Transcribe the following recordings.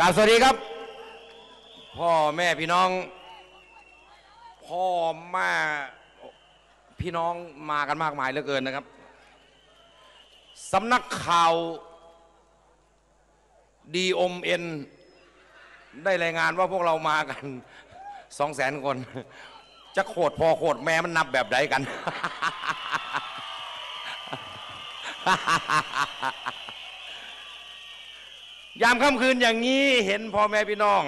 กราบสวัสดีครับ พ่อแม่พี่น้อง พ่อแม่พี่น้องมากันมากมายเหลือเกินนะครับสำนักข่าวดีอมเอ็นได้รายงานว่าพวกเรามากันสองแสนคน จะโคตรพอโคตรแม่มันนับแบบใดกัน ยามค่ำคืนอย่างนี้เห็นพ่อแม่พี่น้อง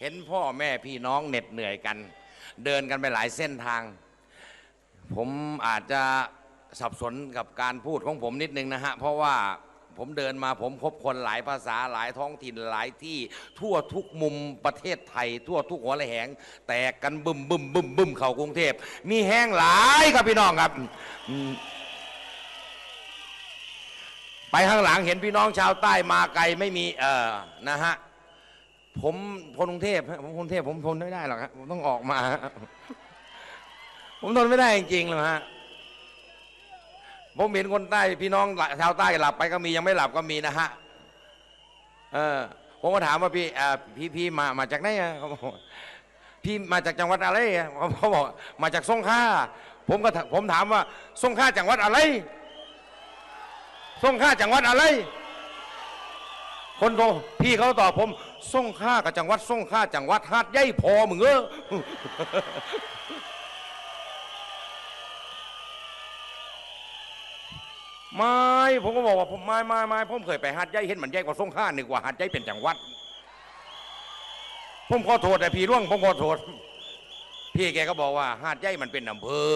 เห็นพ่อแม่พี่น้องเหน็ดเหนื่อยกัน เดินกันไปหลายเส้นทาง ผมอาจจะสับสนกับการพูดของผมนิดนึงนะฮะ เพราะว่าผมเดินมาผมพบคนหลายภาษาหลายท้องถิ่นหลายที่ทั่วทุกมุมประเทศไทย ทั่วทุกหัวระแหง แตกกันบึมบึมบึมบึมเข้ากรุงเทพมีแห้งหลายครับพี่น้องครับ ไปข้างหลังเห็นพี่น้องชาวใต้มาไกลไม่มีเออนะฮะผมคนกรุงเทพผมคนกรุงเทพผมทนไม่ได้หรอกครับผมต้องออกมา ผมทนไม่ได้จริงๆเลยฮะผมเห็นคนใต้พี่น้องชาวใต้หลับไปก็มียังไม่หลับก็มีนะฮะเออผมก็ถามว่าพี่เออพี่พี่มามาจากไหนเขาบอกพี่มาจากจังหวัดอะไรเขาบอกมาจากสงขลาผมก็ผมถามว่าสงขลาจังหวัดอะไร ส่งค่าจังหวัดอะไร คนโทรพี่เขาตอบผม ส่งค่ากับจังหวัดส่งค่าจังหวัดหาดใหญ่พอมึงเออไม่ผมก็บอกว่าผมไม่ไม่ไม่ผมเคยไปหาดใหญ่เห็นมันใหญ่กว่าส่งค่าหนึ่งกว่าหาดใหญ่เป็นจังหวัด ผมขอโทษแต่พี่ร่วงผมขอโทษพี่แกก็บอกว่าหาดใหญ่มันเป็นอำเภอ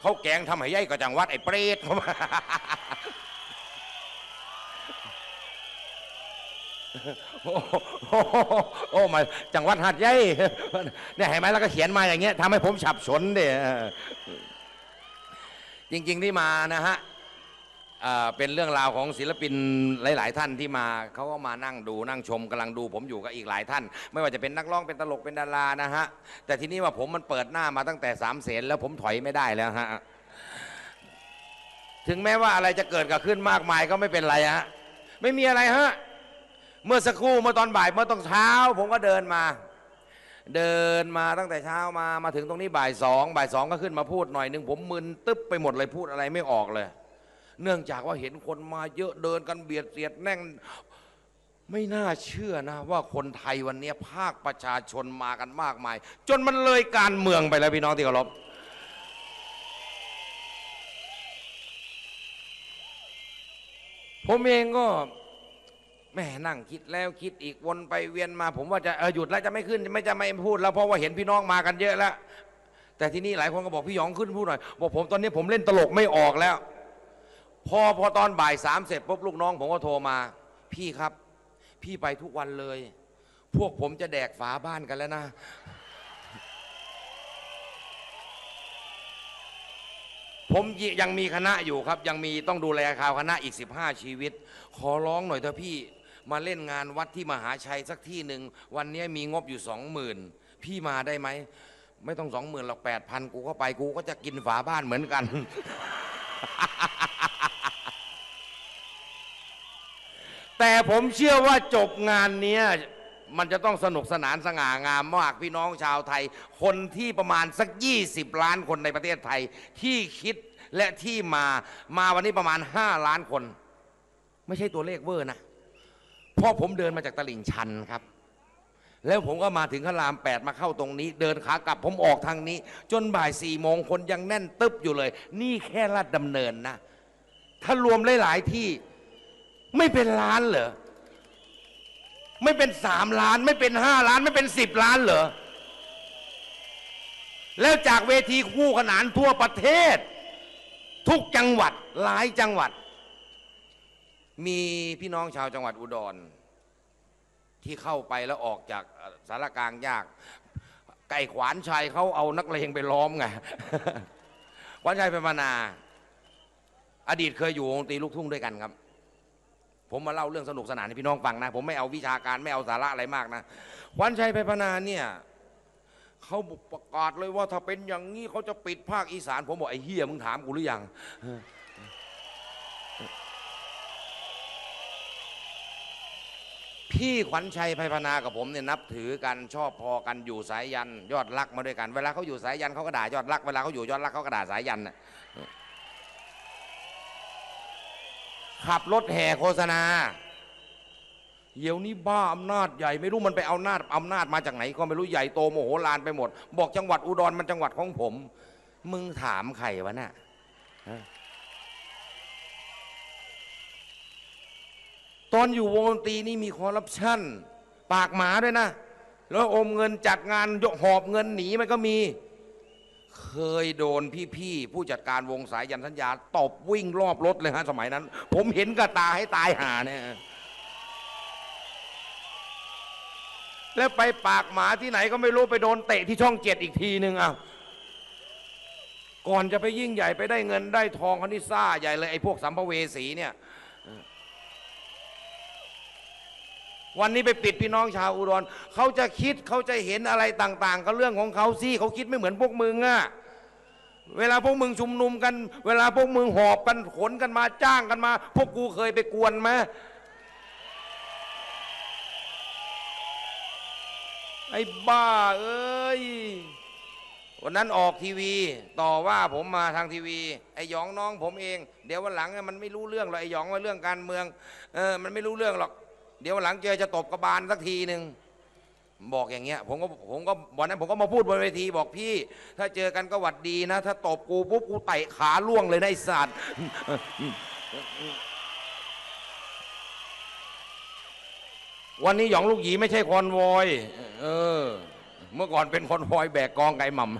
เขาแกงทำให้ใหญ่กว่าจังหวัดไอ้เปรตเขามา โอ้โหโอ้มาจังหวัดหัดใหญ่เนี่ยเห็นไหมแล้วก็เขียนมาอย่างเงี้ยทำให้ผมฉับสนเด้จริงๆที่มานะฮะเอ่อเป็นเรื่องราวของศิลปินหลาย ๆ ท่านที่มาเขาก็มานั่งดูนั่งชมกำลังดู ผมอยู่กับอีกหลายท่าน ไม่ว่าจะเป็นนักร้องเป็นตลกเป็นดารานะฮะแต่ทีนี้ว่าผมมันเปิดหน้ามาตั้งแต่สามเสนแล้วผมถอยไม่ได้แล้วฮะถึงแม้ว่าอะไรจะเกิดกับขึ้นมากมายก็ไม่เป็นไรฮะไม่มีอะไรฮะ เมื่อสักครู่เมื่อตอนบ่ายเมื่อตอนเช้า ผมก็เดินมา เดินมาตั้งแต่เช้ามามาถึงตรงนี้บ่ายสองบ่ายสองก็ขึ้นมาพูดหน่อยหนึ่งผมมึนตึ๊บไปหมดเลยพูดอะไรไม่ออกเลย เนื่องจากว่าเห็นคนมาเยอะเดินกันเบียดเสียดแน่งไม่น่าเชื่อนะ ว่าคนไทยวันนี้ภาคประชาชนมากันมากมาย จนมันเลยการเมืองไปแล้วพี่น้องที่เคารพผมเองก็ แม่นั่งคิดแล้วคิดอีกวนไปเวียนมา ผมว่าจะเออหยุดแล้วจะไม่ขึ้น ไม่จะไม่พูดแล้วเพราะว่าเห็นพี่น้องมากันเยอะแล้วแต่ที่นี้หลายคนก็บอกพี่หยองขึ้นพูดหน่อยบอกผมตอนนี้ผมเล่นตลกไม่ออกแล้ว พอพอตอนบ่ายสามเสร็จปุ๊บลูกน้องผมก็โทรมา พี่ครับ พี่ไปทุกวันเลย พวกผมจะแดกฝาบ้านกันแล้วนะผมยังมีคณะอยู่ครับ ยังมีต้องดูแลข่าวคณะอีก 15 ชีวิต ขอร้องหน่อยเถอะพี่ มาเล่นงานวัดที่มหาชัยสักที่หนึ่งวันนี้มีงบอยู่สองหมื่นพี่มาได้ไหม ไม่ต้องสองหมื่นหรอกแปดพันกูเข้าไปกูก็จะกินฝาบ้านเหมือนกัน แต่ผมเชื่อว่าจบงานเนี้ยมันจะต้องสนุกสนานสง่างามมากพี่น้องชาวไทย คนที่ประมาณสัก 20 ล้านคนในประเทศไทย ที่คิดและที่มามาวันนี้ประมาณ 5 ล้านคน ไม่ใช่ตัวเลขเวอร์นะ เพราะผมเดินมาจากตลิ่งชันครับ แล้วผมก็มาถึงพรามแปดมาเข้าตรงนี้ เดินขากลับผมออกทางนี้ จนบ่ายสี่โมงคนยังแน่นตึบอยู่เลย นี่แค่ลาดดำเนินนะ ถ้ารวมหลาย ๆ ที่ไม่เป็นล้านเหรอไม่เป็นสามล้าน ไม่เป็นห้าล้าน ไม่เป็นสิบล้านเหรอแล้วจากเวทีคู่ขนานทั่วประเทศ ทุกจังหวัดหลายจังหวัด มีพี่น้องชาวจังหวัดอุดร ที่เข้าไปแล้วออกจากสารกลางยาก ไก่ขวานชัยเขาเอานักเลงไปล้อมไงขวานชัยเป็นมานา อดีตเคยอยู่วงตีลูกทุ่งด้วยกันครับ ผมมาเล่าเรื่องสนุกสนานให้พี่น้องฟังนะ ผมไม่เอาวิชาการไม่เอาสาระอะไรมากนะขวัญชัยไพพนาเนี่ยเขาประกาศเลยว่าถ้าเป็นอย่างนี้เขาจะปิดภาคอีสาน ผมบอกไอ้เฮียมึงถามกูหรือยัง พี่ขวัญชัยไพพนากับผมเนี่ยนับถือกันชอบพอกันอยู่สายยันยอดรักมาด้วยกัน เวลาเขาอยู่สายยันเขาก็ด่ายอดรักเวลาเขาอยู่ยอดรักเขาก็ด่าสายยันน่ะขับรถแห่โฆษณาเดี๋ยวนี้บ้าอำนาจใหญ่ไม่รู้มันไปเอาอำนาจอำนาจมาจากไหน ก็ไม่รู้ใหญ่โตโมโหลานไปหมด บอกจังหวัดอุดรมันจังหวัดของผม มึงถามใครวะน่ะ ตอนอยู่วงดนตรีนี่มีคอร์รัปชันปากหมาด้วยนะ แล้วอมเงินจัดงานยกหอบเงินหนีมันก็มี เคยโดนพี่ๆผู้จัดการวงสายยันสัญญาตบวิ่งรอบรถเลยฮะสมัยนั้น ผมเห็นกับตาให้ตายหาเนี่ยแล้วไปปากหมาที่ไหนก็ไม่รู้ไปโดนเตะที่ช่องเจ็ดอีกทีหนึ่งอ้าวก่อนจะไปยิ่งใหญ่ไปได้เงินได้ทองคันนี้ซ่าใหญ่เลยไอ้พวกสัมภเวสีเนี่ย วันนี้ไปปิดพี่น้องชาวอุดรเขาจะคิดเขาจะเห็นอะไรต่าง ๆ ก็เรื่องของเขาสิเขาคิดไม่เหมือนพวกมึงอะเวลาพวกมึงชุมนุมกัน เวลาพวกมึงหอบกันขนกันมาจ้างกันมา พวกกูเคยไปกวนไหมไอ้บ้า เอ้ยวันนั้นออกทีวี ต่อว่าผมมาทางทีวี ไอ้หยองน้องผมเอง เดี๋ยววันหลังมันไม่รู้เรื่องหรอกไอ้หยองว่าเรื่องการเมืองเออมันไม่รู้เรื่องหรอก เดี๋ยวหลังเจอจะตบกระบาลสักทีหนึ่งบอกอย่างเงี้ยผมก็ผมก็วันนั้นผมก็มาพูดบนเวทีบอกพี่ ถ้าเจอกันก็หวัดดีนะ ถ้าตบกูปุ๊บกูเตะขาล่วงเลยนะไอ้สัตว์วันนี้หยองลูกหยีไม่ใช่คอนวอย เออ เมื่อก่อนเป็นคอนวอยแบกกองไก่หม่ำ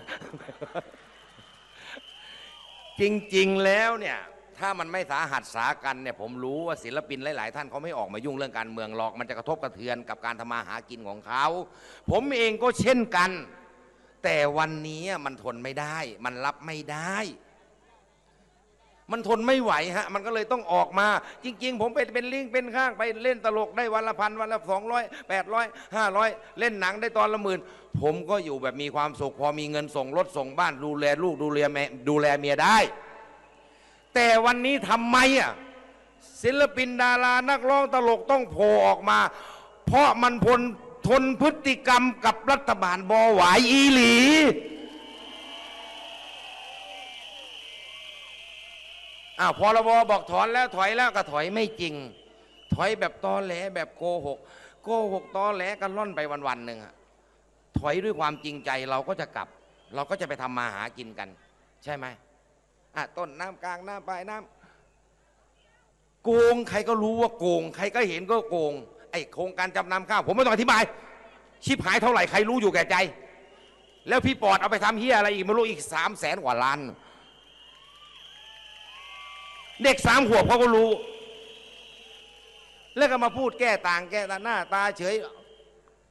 จริง ๆ แล้วเนี่ย ถ้ามันไม่สาหัสสากันเนี่ยผมรู้ว่าศิลปินหลาย ๆ ท่านเขาไม่ออกมายุ่งเรื่องการเมืองหรอก มันจะกระทบกระเทือนกับการทำมาหากินของเขา ผมเองก็เช่นกัน แต่วันนี้มันทนไม่ได้ มันรับไม่ได้ มันทนไม่ไหวฮะ มันก็เลยต้องออกมา จริง ๆ ผมไปเป็นลิงเป็นข้างไปเล่นตลกได้วันละพันวันละสองร้อยแปดร้อยห้าร้อยเล่นหนังได้ตอนละหมื่นผมก็อยู่แบบมีความสุขพอมีเงินส่งรถส่งบ้านดูแลลูกดูแลแม่ดูแลเมียได้ แต่วันนี้ทำไมอะศิลปินดารานักร้องตลกต้องโผล่ออกมา เพราะมันพลทนพฤติกรรมกับรัฐบาลบอหวายอีหลี อ้าวพรบบอกถอนแล้วถอยแล้วก็ถอยไม่จริง ถอยแบบตอแหลแบบโกหก โกหกตอแหลกันล่อนไปวันๆหนึ่งอะถอยด้วยความจริงใจเราก็จะกลับ เราก็จะไปทำมาหากินกัน ใช่ไหม อะต้นน้ำกลางน้ำปลายน้ำโกงใครก็รู้ว่าโกง ใครก็เห็นก็โกง ไอ้โครงการจำนำข้าว ผมไม่ต้องอธิบาย ชิบหายเท่าไหร่ใครรู้อยู่แก่ใจ แล้วพี่ปอดเอาไปทำเฮียอะไรอีกไม่รู้อีกสามแสนกว่าล้าน เด็กสามขวบเขาก็รู้ แล้วก็มาพูดแก้ต่างแก้ตาหน้าตาเฉย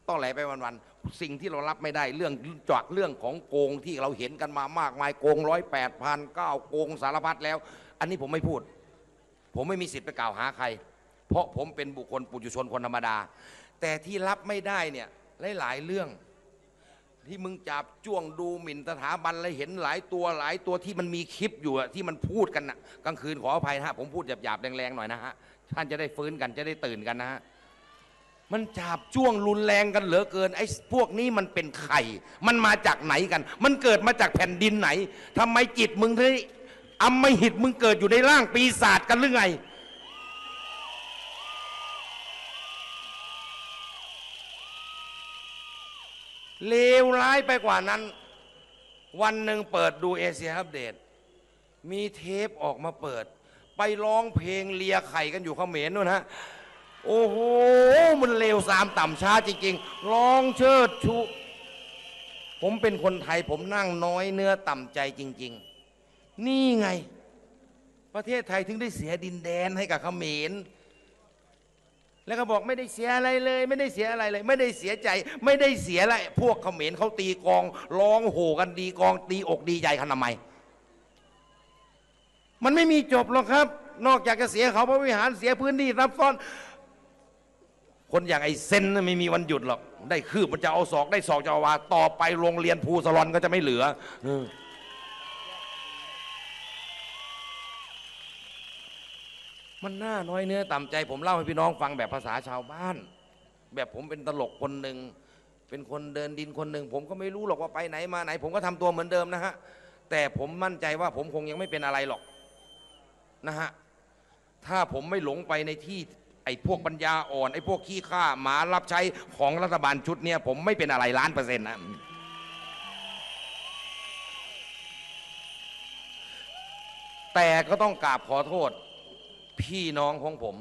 ต้องไหลไปวันๆ สิ่งที่เรารับไม่ได้เรื่องจากเรื่องของโกงที่เราเห็นกันมามากมายโกงร้อยแปดพันเก้าโกงสารพัดแล้ว อันนี้ผมไม่พูด ผมไม่มีสิทธิ์ไปกล่าวหาใคร เพราะผมเป็นบุคคลปุถุชนคนธรรมดา แต่ที่รับไม่ได้เนี่ยหลายๆเรื่อง ที่มึงจับจ้วงดูหมิ่นสถาบันแล้วเห็นหลายตัวหลายตัวที่มันมีคลิปอยู่ที่มันพูดกันนะกลางคืนขออภัยนะฮะผมพูดหยาบๆแรงๆหน่อยนะฮะท่านจะได้ฟื้นกันจะได้ตื่นกันนะฮะ มันจับจ้วงรุนแรงกันเหลือเกินไอ้พวกนี้มันเป็นใครมันมาจากไหนกัน มันเกิดมาจากแผ่นดินไหนทำไมจิตมึงถึงอำมหิตมึงเกิดอยู่ในร่างปีศาจกันหรือไง เลวร้ายไปกว่านั้น วันหนึ่งเปิดดูเอเชียอัปเดต มีเทปออกมาเปิด ไปร้องเพลงเลียไข่กันอยู่เขมรนู่นฮะ โอ้โห มันเลวสามต่ำช้าจริงๆร้องเชิดชู ผมเป็นคนไทยผมนั่งน้อยเนื้อต่ำใจจริง ๆ นี่ไง ประเทศไทยถึงได้เสียดินแดนให้กับเขมรแล้วก็บอกไม่ได้เสียอะไรเลย ไม่ได้เสียอะไรเลย ไม่ได้เสียใจ ไม่ได้เสียอะไรพวกเขมรเขาตีกองร้องโห่กันดีกอง ตีอกดีใจกันทำไมมันไม่มีจบหรอกครับ นอกจากจะเสียเขาพระวิหารเสียพื้นที่ซับซ้อน คนอย่างไอ้เซนไม่มีวันหยุดหรอก ได้คืบมันจะเอาศอกได้ศอกจะเอาวาต่อไปโรงเรียนภูสลอนก็จะไม่เหลือมันน่าน้อยเนื้อต่ำใจ ผมเล่าให้พี่น้องฟังแบบภาษาชาวบ้าน แบบผมเป็นตลกคนหนึ่งเป็นคนเดินดินคนหนึ่งผมก็ไม่รู้หรอกว่าไปไหนมาไหน ผมก็ทำตัวเหมือนเดิมนะฮะแต่ผมมั่นใจว่าผมคงยังไม่เป็นอะไรหรอกนะฮะถ้าผมไม่หลงไปในที่ ไอ้พวกปัญญาอ่อน ไอ้พวกขี้ข้าหมารับใช้ของรัฐบาลชุดเนี้ยผมไม่เป็นอะไรล้านเปอร์เซ็นต์นะแต่ก็ต้องกราบขอโทษ พี่น้องของผม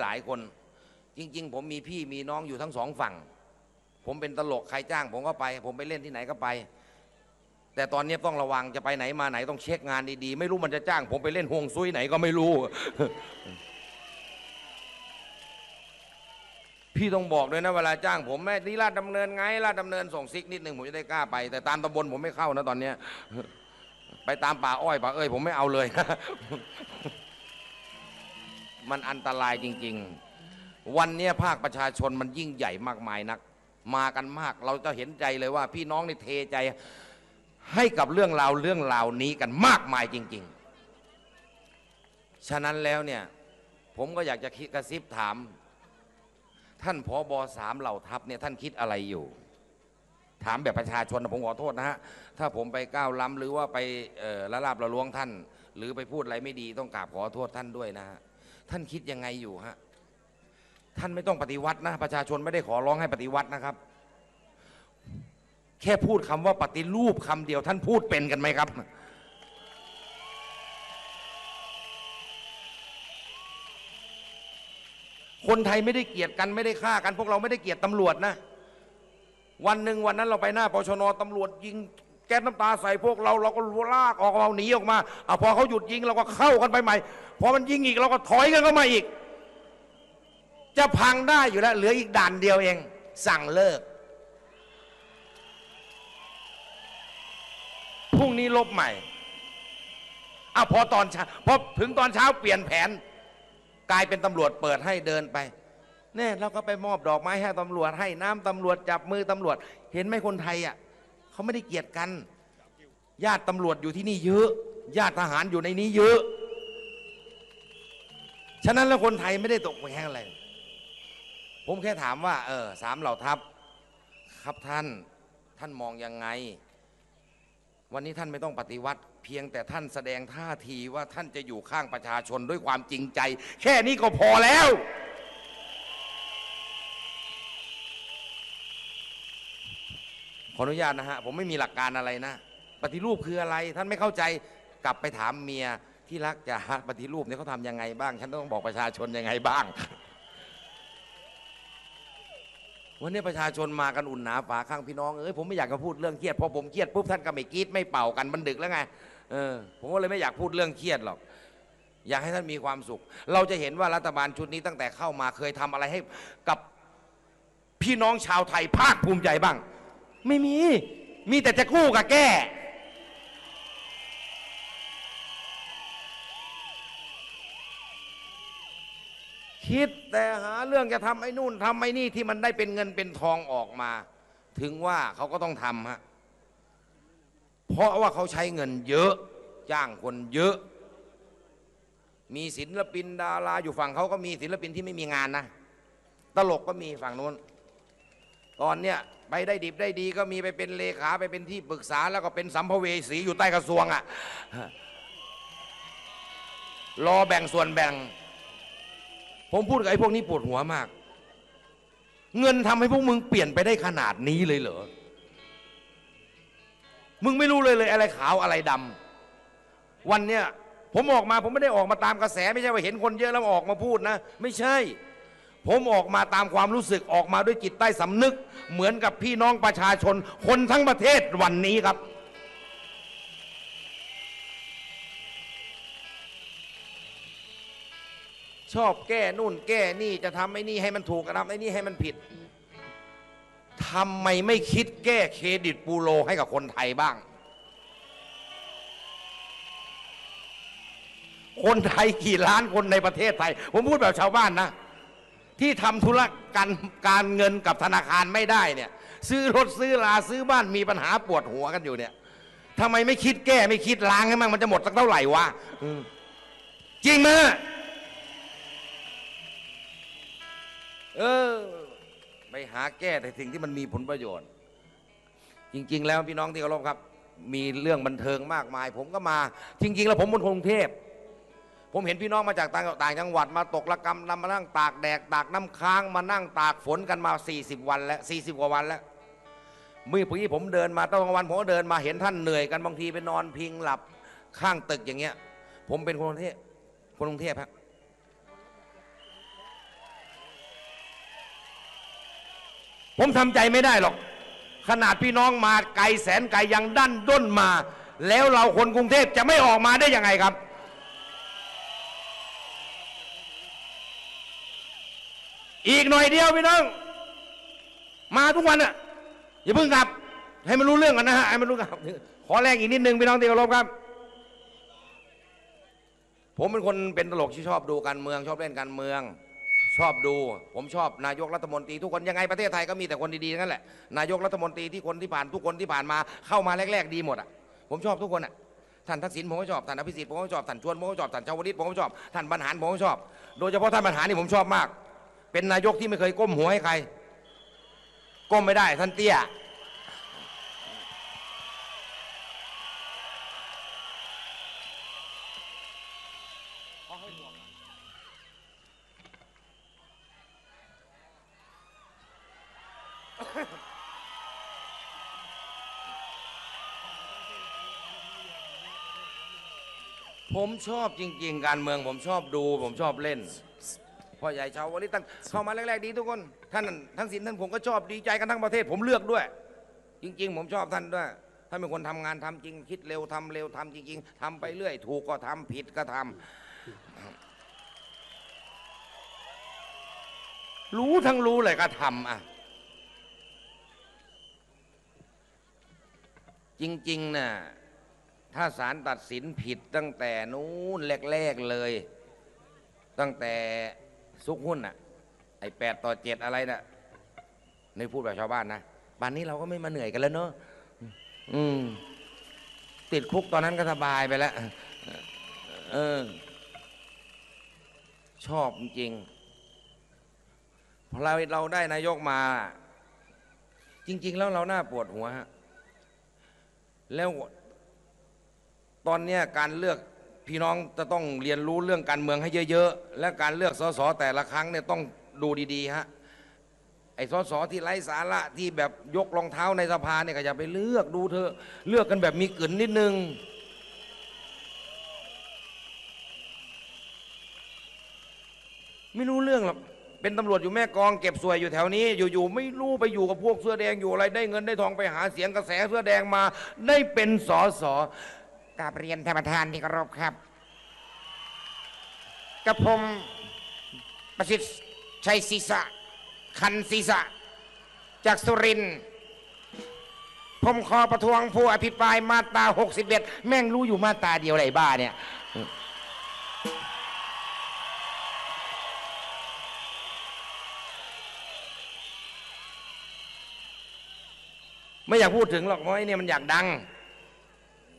หลายๆคน จริง ๆ ผมมีพี่มีน้องอยู่ทั้งสองฝั่ง ผมเป็นตลกใครจ้าง ผมก็ไป ผมไปเล่นที่ไหนก็ไป แต่ตอนนี้ต้องระวังจะไปไหนมาไหนต้องเช็คงานดีๆ ไม่รู้มันจะจ้าง ผมไปเล่นห่วงซุยไหนก็ไม่รู้ พี่ต้องบอกด้วยนะเวลาจ้างผมแม่นี่ลาดดำเนินไงลาดดำเนินส่งซิกนิดหนึ่งผมจะได้กล้าไป แต่ตามตำบลผมไม่เข้านะตอนเนี้ยไปตามป่าอ้อยป่าเอ้ยผมไม่เอาเลย มันอันตรายจริง ๆ วันเนี้ยภาคประชาชนมันยิ่งใหญ่มากมายนัก มากันมาก เราจะเห็นใจเลยว่า พี่น้องในเทใจให้กับเรื่องราวเรื่องราวนี้กันมากมายจริง ๆ ฉะนั้นแล้วเนี่ย ผมก็อยากจะคิดกระซิบถาม ท่านผอบอสามเหล่าทัพเนี่ยท่านคิดอะไรอยู่ ถามแบบประชาชนนะผมขอโทษนะฮะ ถ้าผมไปก้าวล้ำหรือว่าไปละลาบละล้วงท่าน หรือไปพูดอะไรไม่ดีต้องกราบขอโทษท่านด้วยนะฮะ ท่านคิดยังไงอยู่ฮะ ท่านไม่ต้องปฏิวัตินะ ประชาชนไม่ได้ขอร้องให้ปฏิวัตินะครับ แค่พูดคำว่าปฏิรูปคำเดียวท่านพูดเป็นกันไหมครับ คนไทยไม่ได้เกลียดกันไม่ได้ฆ่ากัน พวกเราไม่ได้เกลียดตำรวจนะ วันหนึ่งวันนั้นเราไปหน้าปชนตำรวจยิงแก๊สน้ำตาใส่พวกเราเราก็ลากออกเราหนีออกมาเอาพอเขาหยุดยิงเราก็เข้ากันไปใหม่พอมันยิงอีกเราก็ถอยกันเข้ามาอีก จะพังได้อยู่แล้ว เหลืออีกด่านเดียวเอง สั่งเลิกพรุ่งนี้ลบใหม่อพอตอนเช้าพอถึงตอนเช้าเปลี่ยนแผน กลายเป็นตำรวจเปิดให้เดินไปเนี่ยเราก็ไปมอบดอกไม้ให้ตำรวจให้น้ำตำรวจจับมือตำรวจ เห็นไหมคนไทยอะเขาไม่ได้เกลียดกัน ญาติตำรวจอยู่ที่นี่เยอะ ญาติทหารอยู่ในนี้เยอะ ฉะนั้นแล้วคนไทยไม่ได้ตกไปแค่อะไร ผมแค่ถามว่า เออสามเหล่าทัพ ครับท่านท่านมองยังไง วันนี้ท่านไม่ต้องปฏิวัติ เพียงแต่ท่านแสดงท่าทีว่าท่านจะอยู่ข้างประชาชนด้วยความจริงใจ แค่นี้ก็พอแล้ว ขออนุญาตนะฮะ ผมไม่มีหลักการอะไรนะ ปฏิรูปคืออะไร ท่านไม่เข้าใจกลับไปถามเมียที่รักจะปฏิรูปเนี่ยเขาทำยังไงบ้าง ฉันต้องบอกประชาชนยังไงบ้างวันนี้ประชาชนมากันอุ่นหนาฝาข้างพี่น้องเอ้ยผมไม่อยากจะพูดเรื่องเครียดพอผมเครียดปุ๊บท่านก็ไม่กรีดไม่เป่ากันมันดึกแล้วไง เออผมก็เลยไม่อยากพูดเรื่องเครียดหรอก อยากให้ท่านมีความสุข เราจะเห็นว่ารัฐบาลชุดนี้ตั้งแต่เข้ามาเคยทำอะไรให้กับพี่น้องชาวไทยภาคภูมิใจบ้าง ไม่มี มีแต่จะกู้กับแก้ คิดแต่หาเรื่องจะทำไอ้นู่นทำไอ้นี่ที่มันได้เป็นเงินเป็นทองออกมา ถึงว่าเขาก็ต้องทำฮะ เพราะว่าเขาใช้เงินเยอะ จ้างคนเยอะ มีศิลปินดาราอยู่ฝั่งเขาก็มีศิลปินที่ไม่มีงานนะ ตลกก็มีฝั่งนู้น ตอนเนี้ยไปได้ดิบได้ดีก็มีไปเป็นเลขาไปเป็นที่ปรึกษาแล้วก็เป็นสัมภเวสีอยู่ใต้กระทรวงอะ่ะ รอแบ่งส่วนแบ่ง ผมพูดกับไอ้พวกนี้ปวดหัวมาก เงินทำให้พวกมึงเปลี่ยนไปได้ขนาดนี้เลยเหรอ มึงไม่รู้เลยเลยอะไรขาวอะไรดำวันเนี้ยผมออกมาผมไม่ได้ออกมาตามกระแส ไม่ใช่ว่าเห็นคนเยอะแล้วออกมาพูดนะ ไม่ใช่ ผมออกมาตามความรู้สึกออกมาด้วยจิตใต้สำนึก เหมือนกับพี่น้องประชาชน คนทั้งประเทศวันนี้ครับ ชอบแก้นู่นแก้นี่จะทำไอ้นี่ให้มันถูกทำไอ้นี่ให้มันผิด ทำไมไม่คิดแก้เครดิตปูโรให้กับคนไทยบ้าง คนไทยกี่ล้านคนในประเทศไทย ผมพูดแบบชาวบ้านนะ ที่ทำธุรการการเงินกับธนาคารไม่ได้เนี่ย ซื้อรถซื้อลาซื้อบ้านมีปัญหาปวดหัวกันอยู่เนี่ยทำไมไม่คิดแก้ไม่คิดล้างให้มันมันจะหมดสักเท่าไหร่วะจริงไหมเออ ไปหาแก้แต่สิ่งที่มันมีผลประโยชน์ จริง ๆ แล้วพี่น้องที่เคารพครับ มีเรื่องบันเทิงมากมาย ผมก็มา จริง ๆ แล้วผมเป็นคนกรุงเทพผมเห็นพี่น้องมาจากต่างจังหวัดมาตกระกรรมนำมานั่งตากแดดตากน้ำค้างมานั่งตากฝนกันมา 40 วันแล้ว40 กว่าวันแล้วเมื่อปีผมเดินมาตอนกลางวันผมก็เดินมาเห็นท่านเหนื่อยกันบางทีไปนอนพิงหลับข้างตึกอย่างเงี้ย ผมเป็นคนกรุงเทพคนกรุงเทพฮะ ผมทำใจไม่ได้หรอก ขนาดพี่น้องมาไกลแสนไกลยังดันด้นมา แล้วเราคนกรุงเทพจะไม่ออกมาได้ยังไงครับ อีกหน่อยเดียวพี่น้อง มาทุกวันอะอย่าเพิ่งกลับ ให้มันรู้เรื่องกันนะฮะให้มันรู้กันขอแรงอีกนิดนึงพี่น้องที่เคารพครับ ผมเป็นคนเป็นตลกที่ชอบดูการเมือง ชอบเล่นการเมือง ชอบดู ผมชอบนายกรัฐมนตรีทุกคนยังไงประเทศไทยก็มีแต่คนดีๆทั้งนั่นแหละนายกรัฐมนตรีที่คนที่ผ่านทุกคนที่ผ่านมาเข้ามาแรก ๆ ดีหมดอะผมชอบทุกคนอะท่านทักษิณผมก็ชอบท่านอภิสิทธิ์ผมก็ชอบท่านชวนผมก็ชอบท่านชาวลิตผมก็ชอบท่านบรรหารผมก็ชอบ โดยเฉพาะท่านบรรหารนี่ผมชอบมาก เป็นนายกที่ไม่เคยก้มหัวให้ใคร ก้มไม่ได้ท่านเตี้ย ผมชอบจริง ๆ การเมืองผมชอบดู ผมชอบเล่นพ่อใหญ่ชาววันนี้ตั้งเข้ามาแรกๆดีทุกคน ท่านทั้งสินท่านผมก็ชอบดีใจกันทั้งประเทศ ผมเลือกด้วย จริง ๆ ผมชอบท่านด้วยท่านเป็นคนทำงานทำจริง คิดเร็วทำเร็วทำจริง ๆทำไปเรื่อย ถูกก็ทำผิดก็ทำรู้ทั้งรู้เลยก็ทำอะจริงๆน่ะ ถ้าศาลตัดสินผิดตั้งแต่นู้นแรกๆเลย ตั้งแต่ซุกหุ้นอะไอ้แปดต่อเจ็ดอะไรน่ะในพูดแบบชาวบ้านนะป่านนี้เราก็ไม่มาเหนื่อยกันแล้วเนอะอืม ติดคุกตอนนั้นก็สบายไปแล้วเออ ชอบจริงพอเราเราได้นายกมา จริง ๆ แล้วเราหน้าปวดหัวฮะแล้ว ตอนนี้การเลือกพี่น้องจะต้องเรียนรู้เรื่องการเมืองให้เยอะๆ และการเลือกสสแต่ละครั้งเนี่ยต้องดูดีๆฮะไอ้สสที่ไร้สาระที่แบบยกรองเท้าในสภาเนี่ยก็อย่าไปเลือกดูเถอะเลือกกันแบบมีกลืนนิดนึง ไม่รู้เรื่องหรอกเป็นตำรวจอยู่แม่กองเก็บสวยอยู่แถวนี้ อยู่ๆไม่รู้ไปอยู่กับพวกเสื้อแดงอยู่อะไรได้เงินได้ทองไปหาเสียงกระแสเสื้อแดงมา ได้เป็นสอสอ กราบเรียนท่านประธานที่เคารพครับกับผมประสิทธิ์ชัยศีษะคันศีษะจากสุรินทร์ผมขอประท้วงผู้อภิปรายมาตรา61 แม่งรู้อยู่มาตราเดียวไรบ้าเนี่ย ไม่อยากพูดถึงหรอกเพราะไอ้เนี่ยมันอยากดัง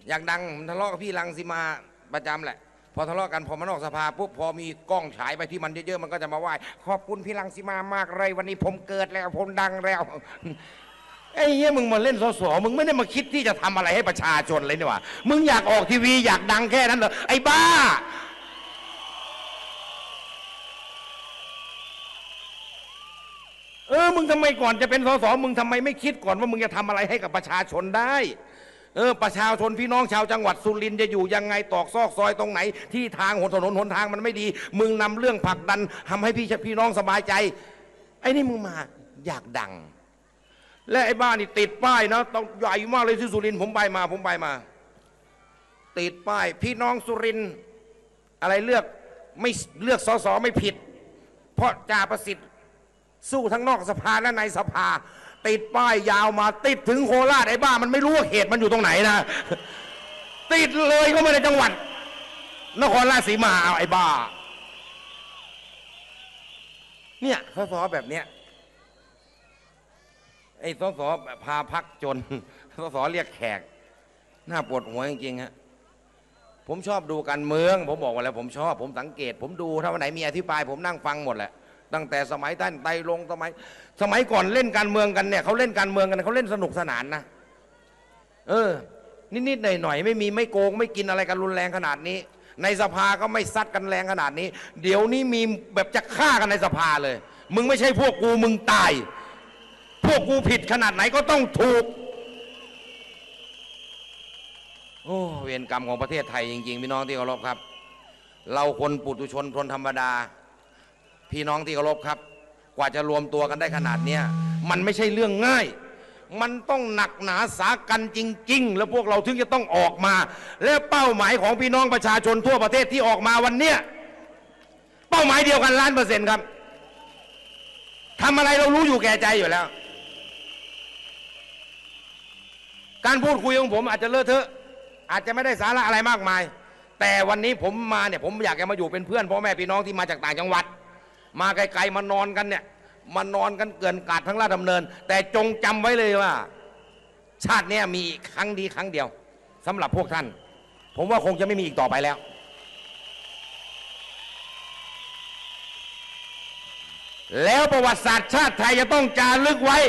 อยากดังผมทะเลาะกับพี่รังสิมาประจำแหละ พอทะเลาะกันพอมานอกสภาปุ๊บพอมีกล้องฉายไปที่มันเยอะๆมันก็จะมาไหว้ขอบคุณพี่รังสิมามากเลยวันนี้ผมเกิดแล้วผมดังแล้วไอ้เหี้ยมึงมาเล่นสสมึงไม่ได้มาคิดที่จะทำอะไรให้ประชาชนเลยนี่หว่ามึงอยากออกทีวีอยากดังแค่นั้นเหรอไอ้บ้า เออมึงทำไมก่อนจะเป็นสสมึงทำไมไม่คิดก่อนว่ามึงจะทำอะไรให้กับประชาชนได้ เออประชาชนพี่น้องชาวจังหวัดสุรินทร์จะอยู่ยังไงตอกซอกซอยตรงไหน ที่ทางหนถนนหนทางมันไม่ดี มึงนำเรื่องผลักดันทำให้พี่พี่น้องสบายใจ ไอ้นี่มึงมาอยากดัง และไอ้บ้านนี่ติดป้ายนะต้องใหญ่มากเลยที่สุรินทร์ผมไปมา ผมไปมา ติดป้าย พี่น้องสุรินทร์อะไรเลือกไม่เลือกสสไม่ผิด เพราะจ่าประสิทธิ์สู้ทั้งนอกสภาและในสภา ติดป้ายยาวมาติดถึงโคราชไอ้บ้ามันไม่รู้ว่าเขตมันอยู่ตรงไหนนะ ติดเลยก็ไม่ในจังหวัด นครราชสีมาเอาไอ้บ้า เนี่ยสสแบบเนี้ยไอ้สสแบบพาพักจนสสเรียกแขก หน้าปวดหัวจริงๆฮะผมชอบดูการเมือง ผมบอกว่าแล้วผมชอบ ผมสังเกต ผมดูถ้าวันไหนมีอธิบาย ผมนั่งฟังหมดแหละ ตั้งแต่สมัยท่านไตลงสมัย สมัยก่อนเล่นการเมืองกันเนี่ยเขาเล่นการเมืองกันเขาเล่นสนุกสนานนะเออ นิดๆหน่อยๆไม่มีไม่โกง ไม่กินอะไรกันรุนแรงขนาดนี้ ในสภาก็ไม่ซัดกันแรงขนาดนี้ เดี๋ยวนี้มีแบบจะฆ่ากันในสภาเลย มึงไม่ใช่พวกกูมึงตาย พวกกูผิดขนาดไหนก็ต้องถูกโอ้เวรกรรมของประเทศไทยจริงๆพี่น้องที่เคารพครับ เราคนปุถุชนคนธรรมดา พี่น้องที่เคารพครับ กว่าจะรวมตัวกันได้ขนาดเนี้ยมันไม่ใช่เรื่องง่าย มันต้องหนักหนาสากันจริง ๆ แล้วพวกเราถึงจะต้องออกมา และเป้าหมายของพี่น้องประชาชนทั่วประเทศที่ออกมาวันเนี้ยเป้าหมายเดียวกันล้านเปอร์เซ็นต์ครับทำอะไรเรารู้อยู่แก่ใจอยู่แล้ว การพูดคุยของผมอาจจะเลอะเทอะอาจจะไม่ได้สาระอะไรมากมาย แต่วันนี้ผมมาเนี่ยผมอยากจะมาอยู่เป็นเพื่อนพ่อแม่พี่น้องที่มาจากต่างจังหวัด มาไกลๆมานอนกันเนี่ยมานอนกันเกินกาดทั้งลาดดำเนิน แต่จงจำไว้เลยว่า ชาติเนี้ยมีครั้งดีครั้งเดียวสำหรับพวกท่าน ผมว่าคงจะไม่มีอีกต่อไปแล้วแล้วประวัติศาสตร์ชาติไทยจะต้องจารึกไว้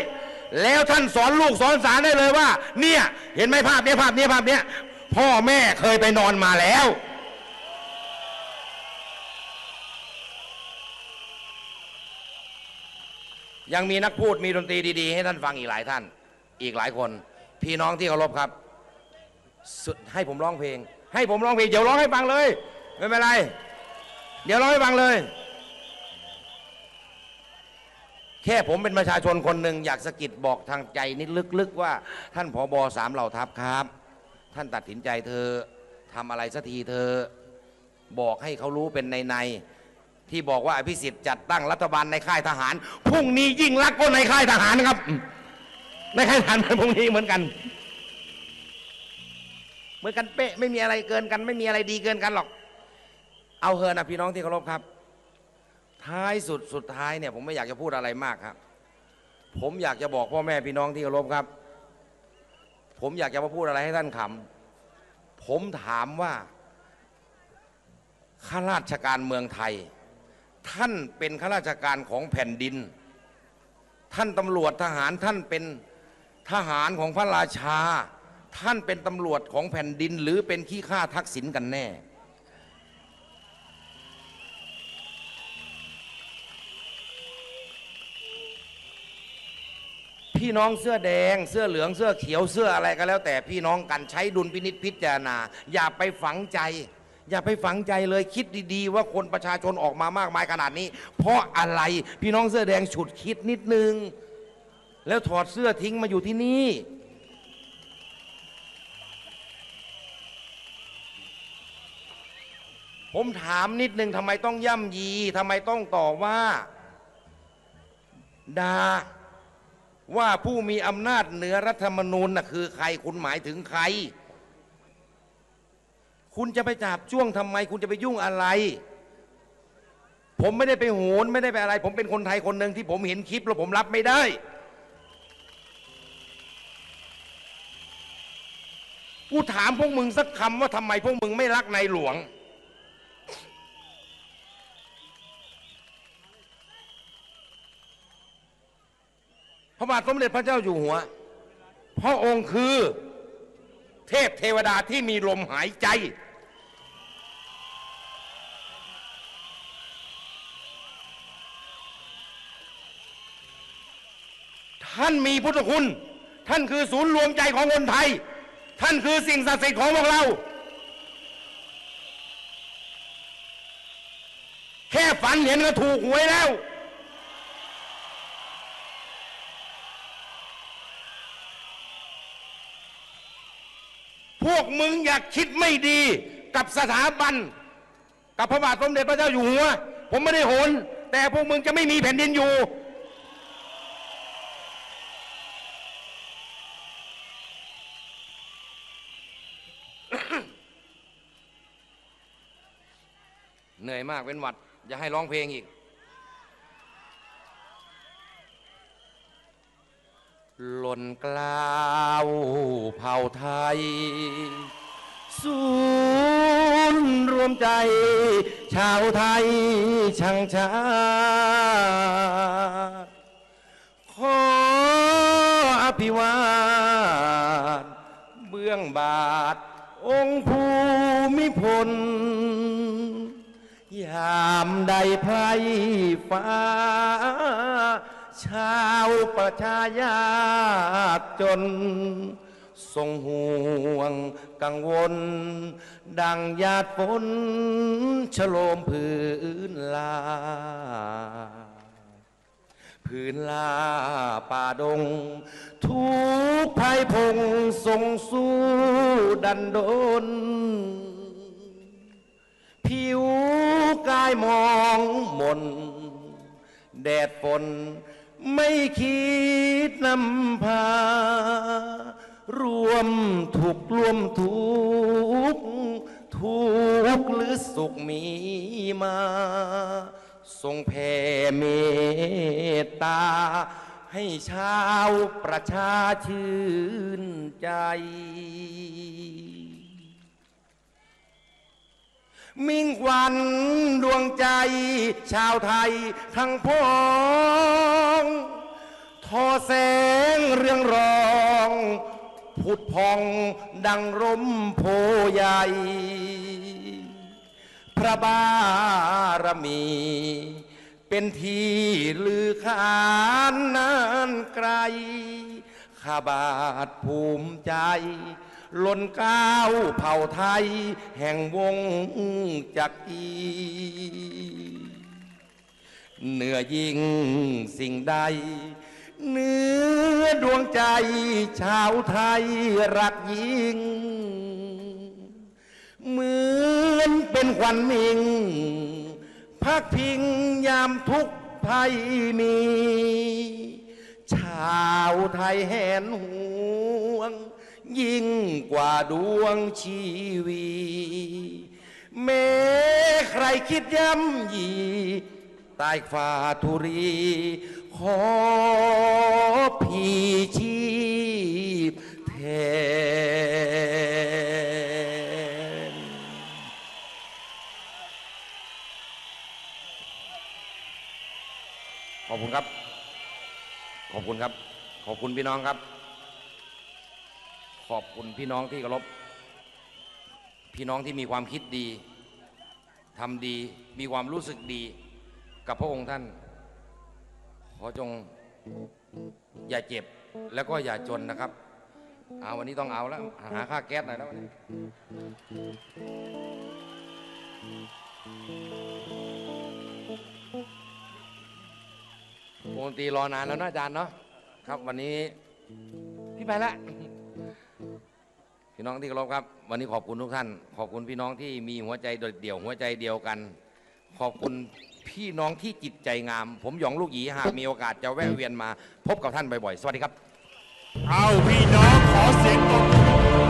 แล้วท่านสอนลูกสอนสารได้เลยว่า เนี่ย เห็นไหมภาพเนี้ยภาพเนี้ยภาพเนี้ยพ่อแม่เคยไปนอนมาแล้ว ยังมีนักพูดมีดนตรีดีๆ ให้ท่านฟังอีกหลายท่าน อีกหลายคน พี่น้องที่เคารพครับสุดให้ผมร้องเพลง ให้ผมร้องเพลงเดี๋ยวร้องให้ฟังเลยไม่เป็นไร เดี๋ยวร้องให้ฟังเลย แค่ผมเป็นประชาชนคนหนึ่งอยากสะกิดบอกทางใจนิดลึกๆว่า ท่านผอบอสามเหล่าทัพครับ ท่านตัดสินใจเธอทำอะไรสักทีเธอบอกให้เขารู้เป็นในใน ที่บอกว่าอภิสิทธิ์จัดตั้งรัฐบาลในค่ายทหารพรุ่งนี้ยิ่งรักก็ในค่ายทหารนะครับ ในค่ายทหารพรุ่งนี้เหมือนกัน เหมือนกันเป๊ะไม่มีอะไรเกินกัน ไม่มีอะไรดีเกินกันหรอก เอาเฮอนะพี่น้องที่เคารพครับ ท้ายสุดสุดท้ายเนี่ย ผมไม่อยากจะพูดอะไรมากครับ ผมอยากจะบอกพ่อแม่พี่น้องที่เคารพครับ ผมอยากจะมาพูดอะไรให้ท่านขำผมถามว่าข้าราชการเมืองไทย ท่านเป็นข้าราชการของแผ่นดิน ท่านตำรวจทหารท่านเป็นทหารของพระราชา ท่านเป็นตำรวจของแผ่นดิน หรือเป็นขี้ข้าทักษิณกันแน่ พี่น้องเสื้อแดง เสื้อเหลืองเสื้อเขียวเสื้ออะไรก็แล้ว แต่พี่น้องกันใช้ดุลพินิษพิจารณา อย่าไปฝังใจ อย่าไปฝังใจเลยคิดดีๆ ว่าคนประชาชนออกมามากมายขนาดนี้ เพราะอะไรพี่น้องเสื้อแดงฉุดคิดนิดนึง แล้วถอดเสื้อทิ้งมาอยู่ที่นี่ ผมถามนิดนึงทำไมต้องย่ำยีทำไมต้องต่อว่าดาว่าผู้มีอำนาจเหนือรัฐธรรมนูญน่ะคือใครคุณหมายถึงใคร คุณจะไปจับจ้วงทำไม คุณจะไปยุ่งอะไร ผมไม่ได้ไปโหนไม่ได้ไปอะไร ผมเป็นคนไทยคนหนึ่งที่ผมเห็นคลิปแล้วผมรับไม่ได้ กูถามพวกมึงสักคำว่าทำไมพวกมึงไม่รักในหลวง พระบาทสมเด็จพระเจ้าอยู่หัว พระองค์คือเทพเทวดาที่มีลมหายใจ ท่านมีพุทธคุณ ท่านคือศูนย์รวมใจของคนไทย ท่านคือสิ่งศักดิ์สิทธิ์ของพวกเรา แค่ฝันเห็นก็ถูกหวยแล้ว พวกมึงอยากคิดไม่ดีกับสถาบัน กับพระบาทสมเด็จพระเจ้าอยู่หัว ผมไม่ได้โหน แต่พวกมึงจะไม่มีแผ่นดินอยู่ เหนื่อยมากเป็นหวัด อย่าให้ร้องเพลงอีก หล่นกล้าวเผ่าไทย ศูนรวมใจ ชาวไทยช่างชาติขออภิวาทเบื้องบาท องค์ภูมิพลามใดไพรฟ้า ชาวประชายาจน ทรงห่วงกังวล ดังหยาดฝนฉโลมพื้นลาพื้นลาป่าดง ทุกภัยพงทรงสู้ดันดน ผิวกายมองมน แดดฝนไม่คิดนำพา รวมทุกรวมทุกทุกหรือสุขมีมา ทรงแผ่เมตตา ให้ชาวประชาชื่นใจ มิ่งขวัญดวงใจ ชาวไทยทั้งพ้องทอแสงเรื่องรอง ผุดพองดังร่มโพใหญ่ พระบารมี เป็นที่ลือขานนานไกล ข้าบาทภูมิใจ ล้นเกล้าวเผ่าไทย แห่งวงจักรีเหนือยิ่งสิ่งใด เนื้อดวงใจ ชาวไทยรักยิ่ง เหมือนเป็นควันมิงพักพิงยามทุกภัยมีาวไทยแหนห่วง ยิ่งกว่าดวงชีวีแม้ใครคิดย่ำยีใต้ฝ่าทุรี ขอพี่ชีพแทนขอบคุณครับ ขอบคุณครับ ขอบคุณพี่น้องครับ ขอบคุณพี่น้องที่เคารพพี่น้องที่มีความคิดดีทำดีมีความรู้สึกดีกับพระองค์ท่าน ขอจงอย่าเจ็บแล้วก็อย่าจนนะครับ เอาวันนี้ต้องเอาแล้ว หาค่าแก๊สหน่อยแล้ววันนี้ วงดนตรีรอนานแล้วนะอาจารย์เนาะครับวันนี้พี่ไปละพี่น้องที่เคารพครับ วันนี้ขอบคุณทุกท่าน ขอบคุณพี่น้องที่มีหัวใจโดดเดี่ยวหัวใจเดียวกัน ขอบคุณพี่น้องที่จิตใจงาม ผมหยองลูกหยีหากมีโอกาสจะแวะเวียนมา พบกับท่านบ่อยๆ สวัสดีครับ เอาพี่น้องขอเสียงตบ